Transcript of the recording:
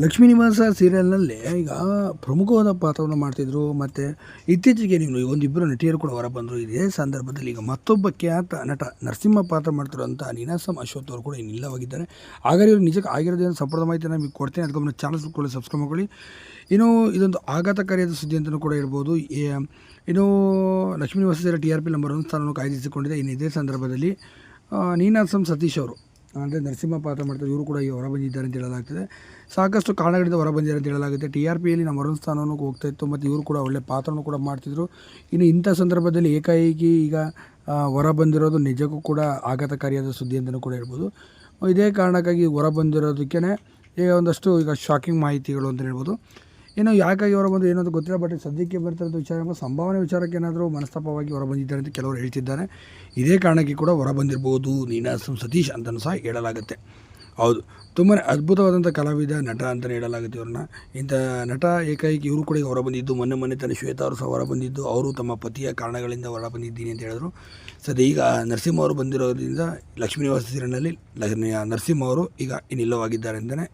ಲಕ್ಷ್ಮೀ ನಿವಾಸ ಸೀರಿಯಲ್ನಲ್ಲಿ ಈಗ ಪ್ರಮುಖವಾದ ಪಾತ್ರವನ್ನು ಮಾಡ್ತಿದ್ರು. ಮತ್ತು ಇತ್ತೀಚೆಗೆ ನೀವು ಒಂದಿಬ್ಬರು ನಟಿಯರು ಕೂಡ ಹೊರ ಬಂದರು ಇದೇ ಸಂದರ್ಭದಲ್ಲಿ ಈಗ ಮತ್ತೊಬ್ಬ ಖ್ಯಾತ ನಟ ನರಸಿಂಹ ಪಾತ್ರ ಮಾಡ್ತಿರುವಂಥ ನೀನಾಸಂ ಅಶ್ವಥ್ ಅವರು ಕೂಡ ಇನ್ನಿಲ್ಲವಾಗಿದ್ದಾರೆ ಹಾಗಾದ್ರೆ ಇವರು ನಿಜಕ್ಕೆ ಆಗಿರೋದೇನು ಸಂಪೂರ್ಣ ಮಾಹಿತಿ ನಿಮಗೆ ಕೊಡ್ತೇನೆ. ಅದಕ್ಕೊಮ್ಮೆ ಚಾನಲ್ ಕೂಡ ಸಬ್ಸ್ಕ್ರೈಬ್ ಮಾಡ್ಕೊಳ್ಳಿ. ಇನ್ನು ಇದೊಂದು ಆಘಾತಕಾರಿಯಾದ ಸುದ್ದಿ ಅಂತಲೂ ಕೂಡ ಏ- ಇನ್ನು ಲಕ್ಷ್ಮೀ ನಿವಾಸ ಟಿ ಆರ್ ಪಿ ನಂಬರ್ ಒಂದು ಸ್ಥಾನವನ್ನು ಕಾಯ್ದಿರಿಸಿಕೊಂಡಿದೆ. ಇನ್ನು ಇದೇ ಸಂದರ್ಭದಲ್ಲಿ ನೀನಾಸಂ ಸತೀಶ್ ಅವರು. ಅಂದರೆ ನರಸಿಂಹ ಪಾತ್ರ ಮಾಡ್ತಾರೆ ಇವರು ಕೂಡ ಹೊರ ಬಂದಿದ್ದಾರೆ ಅಂತ ಹೇಳಲಾಗ್ತದೆ. ಸಾಕಷ್ಟು ಕಾರಣಗಳಿಂದ ಹೊರ ಬಂದಿದ್ದಾರೆ ಅಂತ ಹೇಳಲಾಗುತ್ತೆ. ಟಿ ಆರ್ ಪಿಯಲ್ಲಿ ನಮ್ಮ ಅರುಣ್ ಸ್ಥಾನವನ್ನು ಹೋಗ್ತಾ ಇತ್ತು ಮತ್ತು ಇವರು ಕೂಡ ಒಳ್ಳೆ ಪಾತ್ರವನ್ನು ಕೂಡ ಮಾಡ್ತಿದ್ರು. ಇನ್ನು ಇಂಥ ಸಂದರ್ಭದಲ್ಲಿ ಏಕಾಏಕಿ ಈಗ ಹೊರ ಬಂದಿರೋದು ನಿಜಕ್ಕೂ ಕೂಡ ಆಘಾತಕಾರಿಯಾದ ಸುದ್ದಿ ಅಂತಲೂ ಕೂಡ ಹೇಳ್ಬೋದು. ಇದೇ ಕಾರಣಕ್ಕಾಗಿ ಹೊರ ಬಂದಿರೋದಕ್ಕೇ ಈಗ ಒಂದಷ್ಟು ಈಗ ಶಾಕಿಂಗ್ ಮಾಹಿತಿಗಳು ಅಂತ ಹೇಳ್ಬೋದು. ಇನ್ನು ಯಾಕಾಗಿ ಹೊರ ಬಂದು ಏನಂತ ಗೊತ್ತಿಲ್ಲ ಬಟ್ ಸದ್ಯಕ್ಕೆ ಬರ್ತಿರೋದು ವಿಚಾರ ಎಂಬ ಸಂಭಾವನೆ ವಿಚಾರಕ್ಕೆ ಏನಾದರೂ ಮನಸ್ತಾಪವಾಗಿ ಹೊರ ಬಂದಿದ್ದಾರೆ ಅಂತ ಕೆಲವರು ಹೇಳ್ತಿದ್ದಾರೆ. ಇದೇ ಕಾರಣಕ್ಕೆ ಕೂಡ ಹೊರ ಬಂದಿರ್ಬೋದು ನೀನಾಸಂ ಸತೀಶ್ ಅಂತಲೂ ಸಹ ಹೇಳಲಾಗುತ್ತೆ. ಹೌದು ತುಂಬಾ ಅದ್ಭುತವಾದಂಥ ಕಲಾವಿದ, ನಟ ಅಂತಲೇ ಹೇಳಲಾಗುತ್ತೆ ಇವ್ರನ್ನ. ಇಂಥ ನಟ ಏಕಾಏಕಿ ಇವರು ಕೂಡ ಹೊರ ಬಂದಿದ್ದು, ಮೊನ್ನೆ ಮೊನ್ನೆ ತಾನೇ ಶ್ವೇತಾ ಅವರು ಸಹ ಹೊರ ಬಂದಿದ್ದು, ಅವರು ತಮ್ಮ ಪತಿಯ ಕಾರಣಗಳಿಂದ ಹೊರ ಬಂದಿದ್ದೀನಿ ಅಂತ ಹೇಳಿದ್ರು. ಸದ್ಯ ಈಗ ನರಸಿಂಹ ಅವರು ಬಂದಿರೋದ್ರಿಂದ ಲಕ್ಷ್ಮೀ ನಿವಾಸ ಸೀರಿಯಲ್ನಲ್ಲಿ ಲ- ನರಸಿಂಹ ಅವರು ಈಗ ಇನ್ನಿಲ್ಲವಾಗಿದ್ದಾರೆ ಅಂತಲೇ